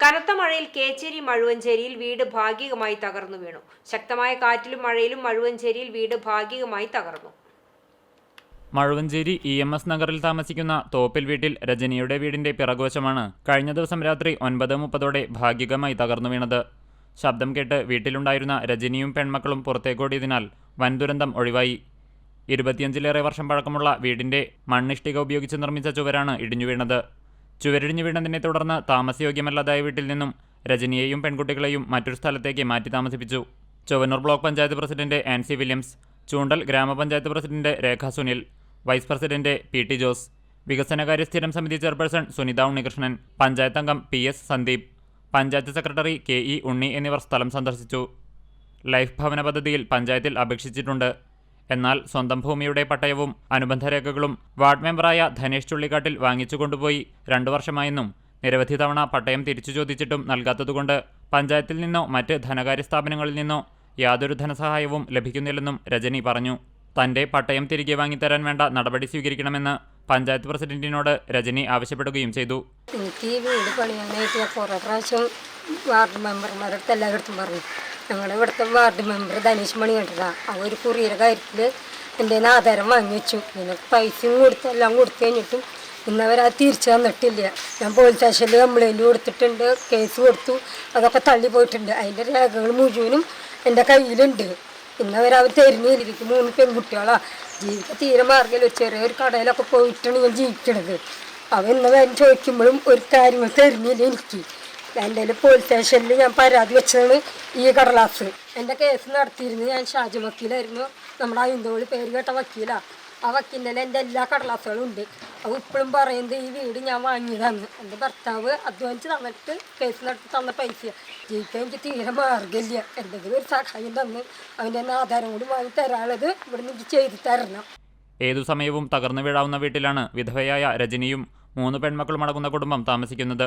കനത്ത മഴയിൽ കേച്ചേരി മഴുവഞ്ചേരിയിൽ വീട് ഭാഗികമായി തകർന്നു വീണു. ശക്തമായ കാറ്റിലും മഴയിലും മഴുവഞ്ചേരിയിൽ വീട് ഭാഗികമായി തകർന്നു. മഴുവഞ്ചേരി ഇ എം എസ് നഗറിൽ താമസിക്കുന്ന തോപ്പിൽ വീട്ടിൽ രജനിയുടെ വീടിന്റെ പിറകുവശമാണ് കഴിഞ്ഞ ദിവസം രാത്രി ഒൻപത് മുപ്പതോടെ ഭാഗികമായി തകർന്നു വീണത്. ശബ്ദം കേട്ട് വീട്ടിലുണ്ടായിരുന്ന രജനിയും പെൺമക്കളും പുറത്തേക്കോടിയതിനാൽ വൻ ദുരന്തം ഒഴിവായി. ഇരുപത്തിയഞ്ചിലേറെ വർഷം പഴക്കമുള്ള വീടിന്റെ മണ്ണിഷ്ടിക ഉപയോഗിച്ച് നിർമ്മിച്ച ചുവരാണ് ഇടിഞ്ഞു വീണത്. ചുവരിടിഞ്ഞു വീണതിനെ തുടർന്ന് താമസയോഗ്യമല്ലാതായ വീട്ടിൽ നിന്നും രജനിയെയും പെൺകുട്ടികളെയും മറ്റൊരു സ്ഥലത്തേക്ക് മാറ്റി താമസിപ്പിച്ചു. Chuvannur block panchayat president Ancy Williams Choondal ഗ്രാമപഞ്ചായത്ത് president Rekha Sunil vice president P T Jose വികസനകാര്യ സ്ഥിരം സമിതി ചെയർപേഴ്സൺ സുനിത ഉണ്ണികൃഷ്ണൻ പഞ്ചായത്ത് അംഗം P S Sandeep panchayat secretary K E Unni എന്നിവർ സ്ഥലം സന്ദർശിച്ചു. ലൈഫ് ഭവന പദ്ധതിയിൽ പഞ്ചായത്തിൽ അപേക്ഷിച്ചിട്ടുണ്ട്. എന്നാൽ സ്വന്തം ഭൂമിയുടെ പട്ടയവും അനുബന്ധ രേഖകളും വാർഡ് മെമ്പറായ ധനേഷ് ചുള്ളിക്കാട്ടിൽ വാങ്ങിച്ചു കൊണ്ടുപോയി. രണ്ടു വർഷമായെന്നും നിരവധി തവണ പട്ടയം തിരിച്ചു ചോദിച്ചിട്ടും നൽകാത്തതുകൊണ്ട് പഞ്ചായത്തിൽ നിന്നോ മറ്റ് ധനകാര്യ സ്ഥാപനങ്ങളിൽ നിന്നോ യാതൊരു ധനസഹായവും ലഭിക്കുന്നില്ലെന്നും രജനി പറഞ്ഞു. തന്റെ പട്ടയം തിരികെ വാങ്ങിത്തരാൻ വേണ്ട നടപടി സ്വീകരിക്കണമെന്ന് പഞ്ചായത്ത് പ്രസിഡന്റിനോട് രജനി ആവശ്യപ്പെടുകയും ചെയ്തു. എനിക്ക് വീട് പണിയാനായിട്ട് കുറേ പ്രാവശ്യം വാർഡ് മെമ്പർമാരുടെ അടുത്ത് പറഞ്ഞു. ഞങ്ങളുടെ ഇവിടുത്തെ വാർഡ് മെമ്പർ ധനീഷ് മണി കണ്ടതാണ് ആ ഒരു കുറിയുടെ കാര്യത്തിൽ എന്റെ ആധാരം വാങ്ങി വെച്ചു. പിന്നെ പൈസയും കൊടുത്ത് എല്ലാം കൊടുത്തു കഴിഞ്ഞിട്ടും ഇന്നവരാ തിരിച്ചു തന്നിട്ടില്ല. ഞാൻ പോലീസ് സ്റ്റേഷനിൽ കംപ്ലൈന്റ് കൊടുത്തിട്ടുണ്ട് കേസ് കൊടുത്തു അതൊക്കെ തള്ളി പോയിട്ടുണ്ട്. അതിന്റെ രേഖകൾ മുഴുവനും എന്റെ കയ്യിലുണ്ട്. ഇന്നവരവർ തരുന്നില്ല. എനിക്ക് മൂന്ന് പെൺകുട്ടികളാ. ജീവിത തീരെ ചെറിയൊരു കടയിലൊക്കെ പോയിട്ടാണ് ഞാൻ ജീവിക്കണത്. അവ ഇന്ന് വരും ചോദിക്കുമ്പോഴും ഒരു കാര്യങ്ങൾ തരുന്നില്ല എനിക്ക്. എന്റെ പോലീസ് സ്റ്റേഷനിൽ ഞാൻ പരാതി വെച്ചതാണ് ഈ കടലാസ്. എന്റെ കേസ് നടത്തിയിരുന്നു. ഞാൻ ഷാജി വക്കീലായിരുന്നു. നമ്മുടെ അയിന്തോളി പേര് കേട്ട വക്കീലാണ് ആ വക്കീലിന്റെ എന്റെ എല്ലാ കടലാസുകളും ഉണ്ട്. അത് ഇപ്പോഴും പറയുന്നത് ഈ വീട് ഞാൻ വാങ്ങിയതാണ്. എന്റെ ഭർത്താവ് അധ്വാനിച്ച് തന്നിട്ട് കേസ് നടത്തി തന്ന പൈസ. ജീവിക്കാൻ എനിക്ക് തീരെ മാർഗമില്ല. എന്തെങ്കിലും ഒരു സഹായം തന്ന് അവന്റെ തന്നെ ആധാരം കൂടി വാങ്ങി തരാനുള്ളത് ഇവിടെ നിന്ന് ചെയ്ത് തരണം. ഏതു സമയവും തകർന്നു വീഴാവുന്ന വീട്ടിലാണ് വിധവയായ രജനിയും മൂന്ന് പെൺമക്കളും അടങ്ങുന്ന കുടുംബം താമസിക്കുന്നത്.